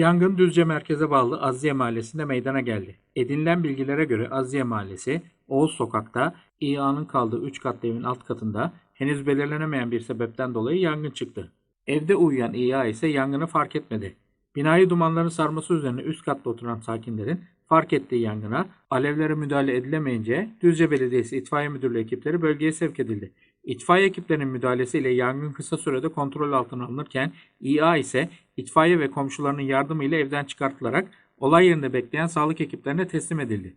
Yangın Düzce merkeze bağlı Aziye Mahallesi'nde meydana geldi. Edinilen bilgilere göre Aziye Mahallesi, Oğuz Sokak'ta İA'nın kaldığı 3 katlı evin alt katında henüz belirlenemeyen bir sebepten dolayı yangın çıktı. Evde uyuyan İA ise yangını fark etmedi. Binayı dumanların sarması üzerine üst katta oturan sakinlerin fark ettiği yangına alevlere müdahale edilemeyince Düzce Belediyesi İtfaiye Müdürlüğü ekipleri bölgeye sevk edildi. İtfaiye ekiplerinin müdahalesiyle yangın kısa sürede kontrol altına alınırken İA ise itfaiye ve komşularının yardımıyla evden çıkartılarak olay yerinde bekleyen sağlık ekiplerine teslim edildi.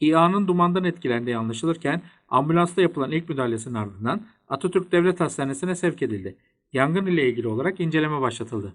İA'nın dumandan etkilendiği anlaşılırken ambulansta yapılan ilk müdahalesinin ardından Atatürk Devlet Hastanesi'ne sevk edildi. Yangın ile ilgili olarak inceleme başlatıldı.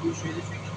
Bu şeyde çünkü